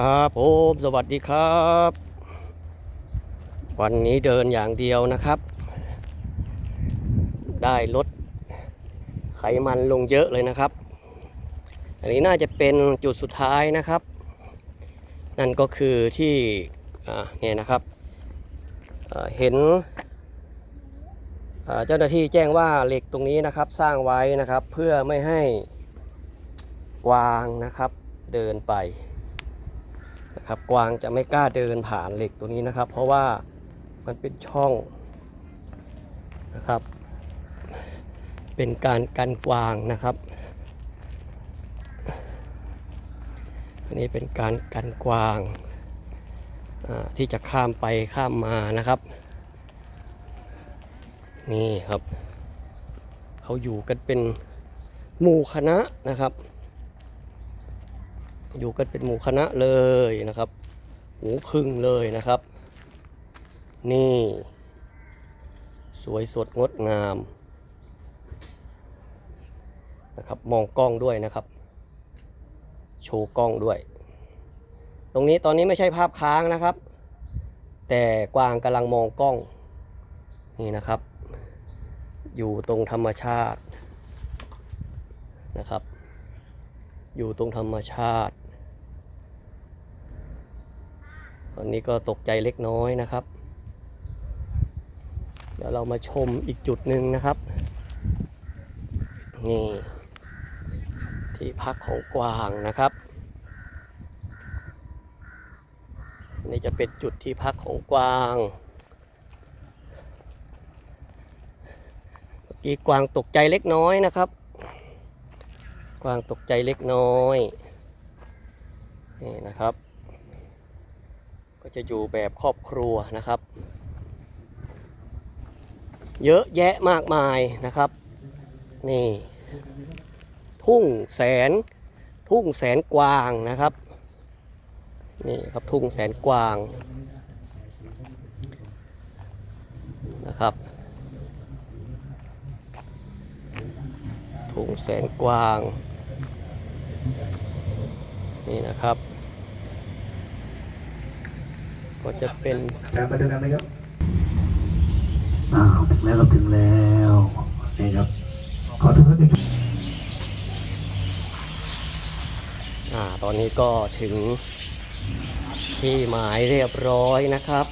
ครับผมสวัสดีครับ วันนี้เดินอย่างเดียวนะครับ ได้ลดไขมันลงเยอะเลยนะครับ อันนี้น่าจะเป็นจุดสุดท้ายนะครับ นั่นก็คือที่เนี่ยนะครับเห็นเจ้าหน้าที่แจ้งว่าเหล็กตรงนี้นะครับสร้างไว้นะครับเพื่อไม่ให้กวางนะครับเดินไป นะครับ กวางจะไม่กล้าเดินผ่านเหล็กตัวนี้นะครับ เพราะว่ามันเป็นช่องนะครับ เป็นการกันกวางนะครับอันนี้เป็นการกันกวางที่จะข้ามไปข้ามมานะครับ นี่ครับ เขาอยู่กันเป็นหมู่คณะนะครับ อยู่กันเป็นหมู่คณะเลยนะครับ หูพึ่งเลยนะครับ นี่ สวยสดงดงามนะครับ มองกล้องด้วยนะครับ โชว์กล้องด้วย ตรงนี้ตอนนี้ไม่ใช่ภาพค้างนะครับ แต่กวางกำลังมองกล้อง นี่นะครับ อยู่ตรงธรรมชาตินะครับ อยู่ตรงธรรมชาติ ตอนนี้ก็ตกใจเล็กน้อยนะครับ เดี๋ยวเรามาชมอีกจุดหนึ่งนะครับ นี่ ที่พักของกวางนะครับนี่จะเป็นจุดที่พักของกวางเมื่อกี้กวางตกใจเล็กน้อยนะครับ กวางตกใจเล็กน้อยนี่นะครับ ก็จะอยู่แบบครอบครัวนะครับ เยอะแยะมากมายนะครับ นี่ ทุ่งแสน ทุ่งแสนกวางนะครับ นี่ครับทุ่งแสนกวางนะครับทุ่งแสนกวาง นี่นะครับ ก็จะเป็นการมาดูกันไหมครับอ้าวถึงแล้วครับถึงแล้วนี่ครับขอโทษด้วยครับอ่าตอนนี้ก็ถึงที่หมายเรียบร้อยนะครับ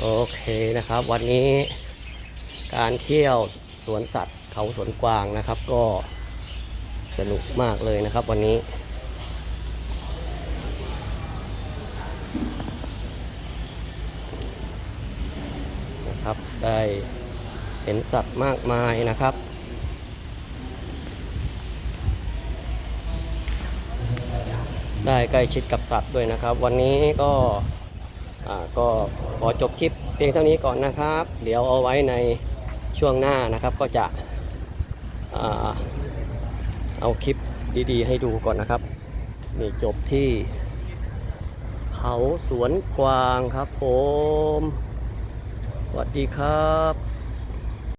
โอเคนะครับ วันนี้การเที่ยวสวนสัตว์เขาสวนกวางนะครับ ก็สนุกมากเลยนะครับ วันนี้ นะครับ ได้เห็นสัตว์มากมายนะครับ ได้ใกล้ชิดกับสัตว์ด้วยนะครับ วันนี้ก็ก็ขอจบคลิปเพียงเท่านี้ก่อนนะครับ เดี๋ยวเอาไว้ในช่วงหน้านะครับก็จะอเอาคลิปดีๆ ให้ดูก่อนนะครับนี่จบที่เขาสวนกวางครับผม วัสดีครับ